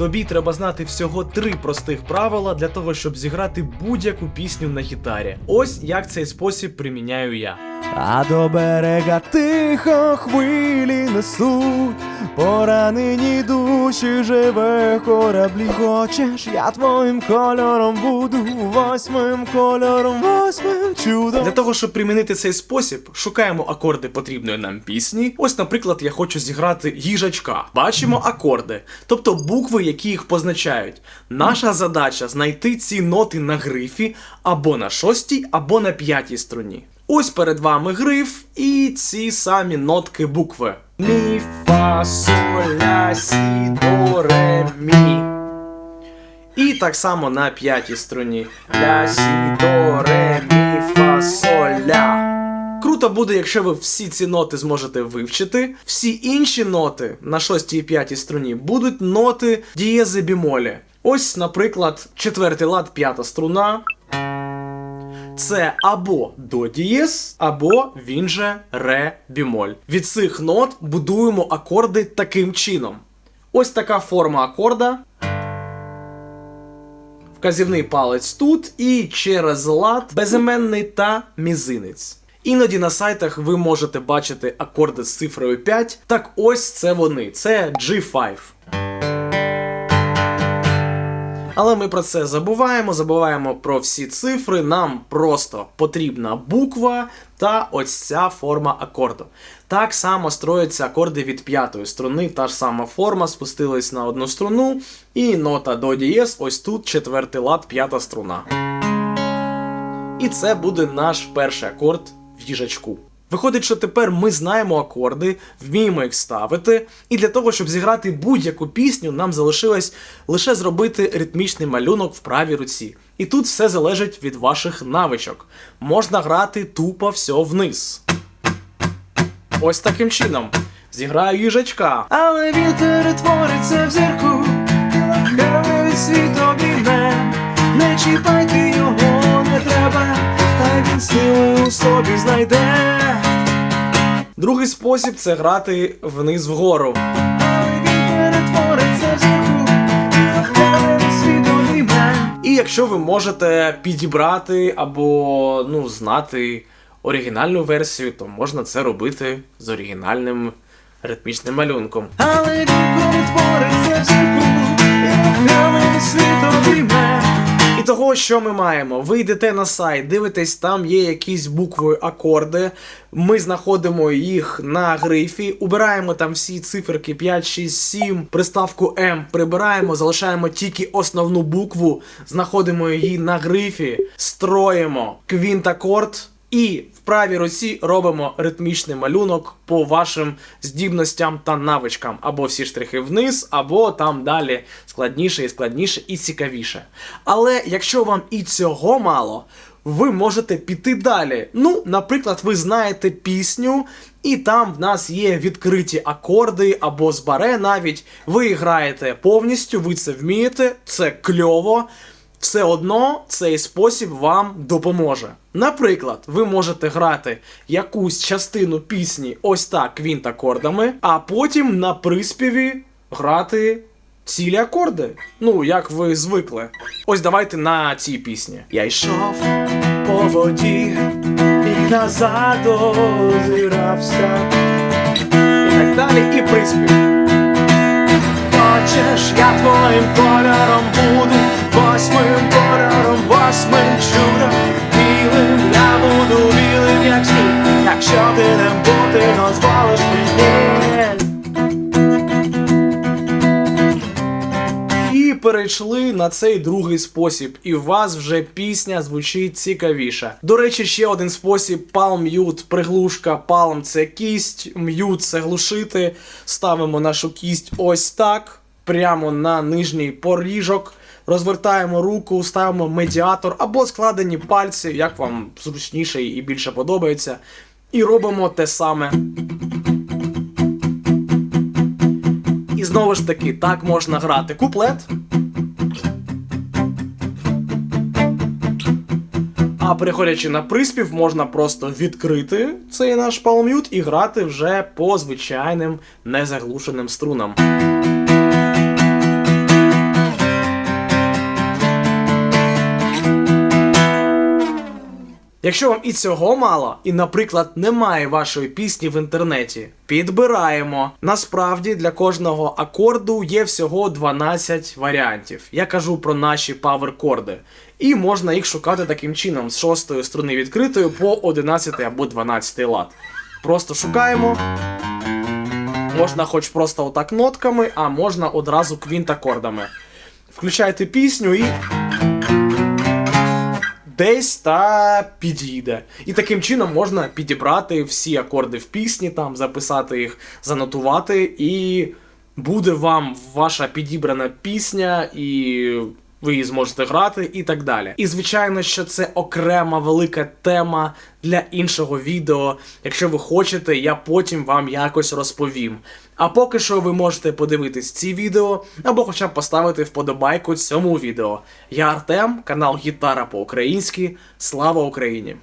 тобі треба знати всього три простих правила для того, щоб зіграти будь-яку пісню на гітарі. Ось як цей спосіб приміняю я. А до берега тихо хвилі несуть, поранені душі живе кораблі. Хочеш, я твоїм кольором буду, восьмим кольором, восьмим чудом. Для того, щоб примінити цей спосіб, шукаємо акорди потрібної нам пісні. Ось, наприклад, я хочу зіграти їжачка. Бачимо акорди, тобто букви, які їх позначають. Наша задача знайти ці ноти на грифі або на шостій, або на п'ятій струні. Ось перед вами гриф і ці самі нотки букви. Мі, фа, соль, ля, сі, до, ре, мі. І так само на п'ятій струні. Ля, сі, до, ре, мі, фа, соль, ля. Круто буде, якщо ви всі ці ноти зможете вивчити. Всі інші ноти на шостій і п'ятій струні будуть ноти дієзи бімолі. Ось, наприклад, четвертий лад, п'ята струна. Це або до дієз, або він же ре бімоль. Від цих нот будуємо акорди таким чином. Ось така форма акорда. Вказівний палець тут і через лад безіменний та мізинець. Іноді на сайтах ви можете бачити акорди з цифрою 5. Так ось це вони. Це G5. Але ми про це забуваємо, забуваємо про всі цифри. Нам просто потрібна буква та ось ця форма акорду. Так само строяться акорди від п'ятої струни, та ж сама форма, спустились на одну струну, і нота до дієс, ось тут четвертий лад, п'ята струна. І це буде наш перший акорд в їжачку. Виходить, що тепер ми знаємо акорди, вміємо їх ставити, і для того, щоб зіграти будь-яку пісню, нам залишилось лише зробити ритмічний малюнок в правій руці. І тут все залежить від ваших навичок. Можна грати тупо все вниз. Ось таким чином. Зіграю їжачка. Але він перетвориться в зірку, хай світ обійме, не чіпайте його, не треба, хай він сили у собі знайде. Другий спосіб це грати вниз вгору. І якщо ви можете підібрати або ну, знати оригінальну версію, то можна це робити з оригінальним ритмічним малюнком. Але він перетвориться того, що ми маємо? Ви йдете на сайт, дивитесь, там є якісь букви, акорди. Ми знаходимо їх на грифі, убираємо там всі циферки 5, 6, 7, приставку М прибираємо, залишаємо тільки основну букву, знаходимо її на грифі, строїмо квінт-акорд. І в правій руці робимо ритмічний малюнок по вашим здібностям та навичкам. Або всі штрихи вниз, або там далі складніше і складніше і цікавіше. Але якщо вам і цього мало, ви можете піти далі. Ну, наприклад, ви знаєте пісню, і там в нас є відкриті акорди або з баре навіть. Ви граєте повністю, ви це вмієте, це кльово. Все одно цей спосіб вам допоможе. Наприклад, ви можете грати якусь частину пісні ось так квінт-акордами, а потім на приспіві грати цілі акорди. Ну, як ви звикли. Ось давайте на цій пісні. Я йшов по воді і назад озирався. І так далі, і приспів. Хочеш, я твоїм кольором буду, перейшли на цей другий спосіб, і у вас вже пісня звучить цікавіше. До речі, ще один спосіб palm mute, приглушка, palm це кість, mute це глушити. Ставимо нашу кість ось так, прямо на нижній поріжок. Розвертаємо руку, ставимо медіатор або складені пальці, як вам зручніше і більше подобається. І робимо те саме. І знову ж таки, так можна грати куплет. А переходячи на приспів, можна просто відкрити цей наш палмют і грати вже по звичайним незаглушеним струнам. Якщо вам і цього мало, і, наприклад, немає вашої пісні в інтернеті, підбираємо. Насправді для кожного акорду є всього 12 варіантів. Я кажу про наші паверкорди. І можна їх шукати таким чином з 6 струни відкритої по 11 або 12 лад. Просто шукаємо. Можна хоч просто отак нотками, а можна одразу квінтакордами. Включайте пісню і десь та підійде. І таким чином можна підібрати всі акорди в пісні, там записати їх, занотувати, і буде вам ваша підібрана пісня, і ви її зможете грати і так далі. І звичайно, що це окрема велика тема для іншого відео. Якщо ви хочете, я потім вам якось розповім. А поки що ви можете подивитись ці відео або хоча б поставити вподобайку цьому відео. Я Артем, канал Гітара по-українськи. Слава Україні!